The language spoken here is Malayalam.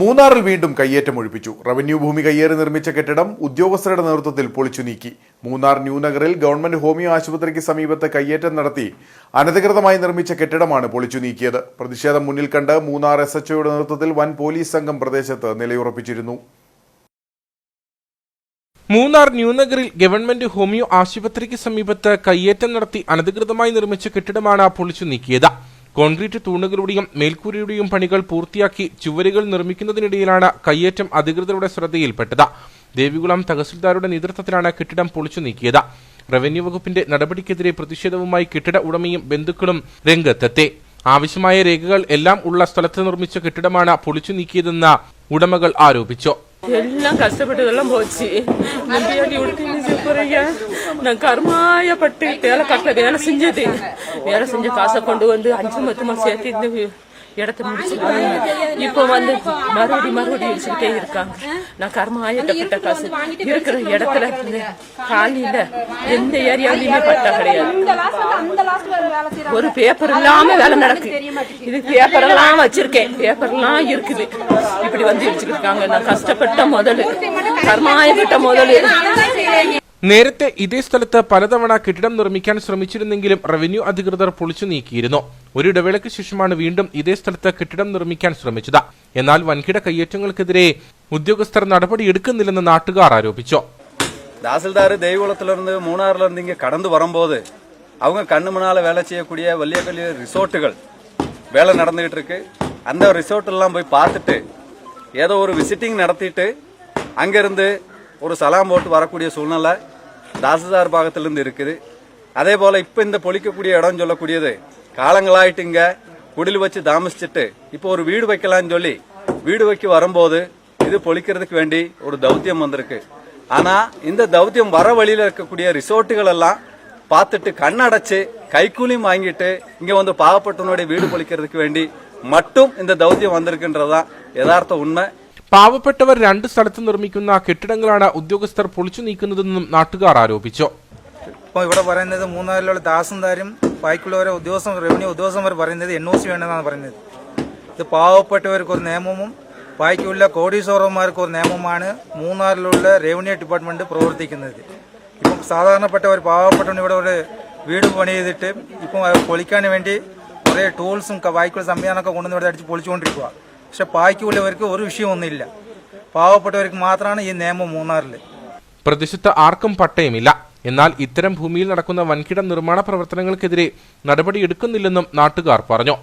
മൂന്നാറിൽ വീണ്ടും കയ്യേറ്റം ഒഴിപ്പിച്ചു. റവന്യൂ ഭൂമി കയ്യേറി നിർമ്മിച്ച കെട്ടിടം ഉദ്യോഗസ്ഥരുടെ നേതൃത്വത്തിൽ പൊളിച്ചു നീക്കി. മൂന്നാർ ന്യൂനഗറിൽ ഗവൺമെന്റ് ഹോമിയോ ആശുപത്രിക്ക് സമീപത്ത് കയ്യേറ്റം നടത്തി അനധികൃതമായി നിർമ്മിച്ച കെട്ടിടമാണ് പൊളിച്ചു നീക്കിയത്. പ്രതിഷേധം മുന്നിൽ കണ്ട് മൂന്നാർ എസ് എച്ച്ഒയുടെ നേതൃത്വത്തിൽ വൻ പോലീസ് സംഘം പ്രദേശത്ത് നിലയുറപ്പിച്ചിരുന്നു. മൂന്നാർ ന്യൂനഗറിൽ ഗവൺമെന്റ് ഹോമിയോ ആശുപത്രിക്ക് സമീപത്ത് കയ്യേറ്റം നടത്തി അനധികൃതമായി നിർമ്മിച്ച കെട്ടിടമാണ് പൊളിച്ചു നീക്കിയത്. കോൺക്രീറ്റ് തൂണുകളുടെയും മേൽക്കൂരയുടെയും പണികൾ പൂർത്തിയാക്കി ചുവരുകൾ നിർമ്മിക്കുന്നതിനിടയിലാണ് കയ്യേറ്റം അധികൃതരുടെ ശ്രദ്ധയിൽപ്പെട്ടത്. ദേവികുളം തഹസിൽദാരുടെ നേതൃത്വത്തിലാണ് കെട്ടിടം പൊളിച്ചു നീക്കിയത്. റവന്യൂ വകുപ്പിന്റെ നടപടിക്കെതിരെ പ്രതിഷേധവുമായി കെട്ടിട ഉടമയും ബന്ധുക്കളും രംഗത്തെത്തി. ആവശ്യമായ രേഖകൾ എല്ലാം ഉള്ള സ്ഥലത്ത് നിർമ്മിച്ച കെട്ടിടമാണ് പൊളിച്ചു നീക്കിയതെന്ന് ഉടമകൾ ആരോപിച്ചു. எல்லாம் கஷ்டப்பட்டதெல்லாம் போச்சு. நம்பியாண்டி விட்டு போறீங்க நான் கர்மாயப்பட்டு வேலை கட்ட வேலை செஞ்சது. வேலை செஞ்ச காசை கொண்டு வந்து அஞ்சு மொத்தமா சேர்த்து இந்த இடத்த முடிச்சிருக்காங்க. இப்போ வந்து மறுபடி மறுபடி வச்சுக்கிட்டே இருக்காங்க. நான் கர்மாயப்பட்ட காசு. இருக்கிற இடத்துல இந்த காலையில எந்த ஏரியாவிலுமே பட்டா கிடையாது. ஒரு பேப்பர் இல்லாம வேலை நடக்கு. இது பேப்பர் எல்லாம் வச்சிருக்கேன். பேப்பர் எல்லாம் இருக்குது. இப்படி வந்து வச்சுக்கிட்டு இருக்காங்க. நான் கஷ்டப்பட்ட முதல் கர்மாயப்பட்ட முதல் നേരത്തെ ഇതേ സ്ഥലത്ത് പലതവണ കെട്ടിടം നിർമ്മിക്കാൻ ശ്രമിച്ചിരുന്നെങ്കിലും റവന്യൂ അധികൃതർ പൊളിച്ചു നീക്കിയിരുന്നു ഒരു ഇടവേളയ്ക്ക് ശേഷമാണ് വീണ്ടും ഇതേ സ്ഥലത്ത് കെട്ടിടം നിർമ്മിക്കാൻ ശ്രമിച്ചത് എന്നാൽ വൻകിട കയ്യേറ്റങ്ങൾക്കെതിരെ ഉദ്യോഗസ്ഥർ നടപടിയെടുക്കുന്നില്ലെന്ന് നാട്ടുകാർ ആരോപിച്ചു தாசில்தார் தெய்வகுளத்திலிருந்து மூணாறுல இருந்து இங்க கடந்து வரும்போது அவங்க கண்ணு முன்னால வேலை செய்யக்கூடிய வலிய கல்வி ரிசோர்ட்டுகள் வேலை நடந்துகிட்டு இருக்கு அந்த ரிசோர்ட் எல்லாம் போய் பார்த்துட்டு ஏதோ ஒரு விசிட்டிங் நடத்திட்டு அங்கிருந்து ஒரு சலாம் போட்டு வரக்கூடிய சூழ்நிலை தாசதார் பாகத்திலிருந்து இருக்குது. அதே போல் இப்போ இந்த பொழிக்கக்கூடிய இடம் சொல்லக்கூடியது காலங்களாயிட்டு இங்கே குடில் வச்சு தாமசிச்சுட்டு இப்போ ஒரு வீடு வைக்கலாம்னு சொல்லி வீடு வைக்க வரும்போது இது பொழிக்கிறதுக்கு வேண்டி ஒரு தௌத்தியம் வந்திருக்கு. ஆனால் இந்த தௌத்தியம் வர வழியில் இருக்கக்கூடிய ரிசோர்ட்டுகள் எல்லாம் பார்த்துட்டு கண்ணடைச்சு கைக்கூலியும் வாங்கிட்டு இங்கே வந்து பாவப்பட்டவனுடைய வீடு பொழிக்கிறதுக்கு வேண்டி மட்டும் இந்த தௌத்தியம் வந்திருக்குன்றதுதான் யதார்த்த உண்மை. പാവപ്പെട്ടവർ രണ്ട് സ്ഥലത്ത് നിർമ്മിക്കുന്ന കെട്ടിടങ്ങളാണ് ഉദ്യോഗസ്ഥർ പൊളിച്ചു നീക്കുന്നതെന്നും നാട്ടുകാർ ആരോപിച്ചു. ഇപ്പോൾ ഇവിടെ പറയുന്നത് മൂന്നാറിലുള്ള ദാസന്താരും ബാക്കിയുള്ളവരെ ഉദ്യോഗസ്ഥർ റവന്യൂ ഉദ്യോഗസ്ഥന്മാർ പറയുന്നത് എൻ ഒ സി വേണമെന്നാണ് പറയുന്നത്. ഇത് പാവപ്പെട്ടവർക്ക് ഒരു നിയമവും ബാക്കിയുള്ള കോടീശ്വരന്മാർക്ക് ഒരു നിയമമാണ് മൂന്നാറിലുള്ള റവന്യൂ ഡിപ്പാർട്ട്മെന്റ് പ്രവർത്തിക്കുന്നത്. ഇപ്പം സാധാരണപ്പെട്ട ഒരു പാവപ്പെട്ടവൻ ഇവിടെ ഒരു വീട് പണി ചെയ്തിട്ട് ഇപ്പം പൊളിക്കാൻ വേണ്ടി കുറേ ടൂൾസും വായിക്കുള്ള സംവിധാനമൊക്കെ കൊണ്ടുവന്ന് ഇവിടെ അടിച്ച് പൊളിച്ചുകൊണ്ടിരിക്കുക പക്ഷെ പായ്ക്കുള്ളവർക്ക് ഒരു വിഷയമൊന്നുമില്ല. പാവപ്പെട്ടവർക്ക് മാത്രമാണ് ഈ നിയമം മൂന്നാറിൽ പ്രദേശത്ത് ആർക്കും പട്ടയമില്ല. എന്നാൽ ഇത്തരം ഭൂമിയിൽ നടക്കുന്ന വൻകിട നിർമ്മാണ പ്രവർത്തനങ്ങൾക്കെതിരെ നടപടിയെടുക്കുന്നില്ലെന്നും നാട്ടുകാർ പറഞ്ഞു.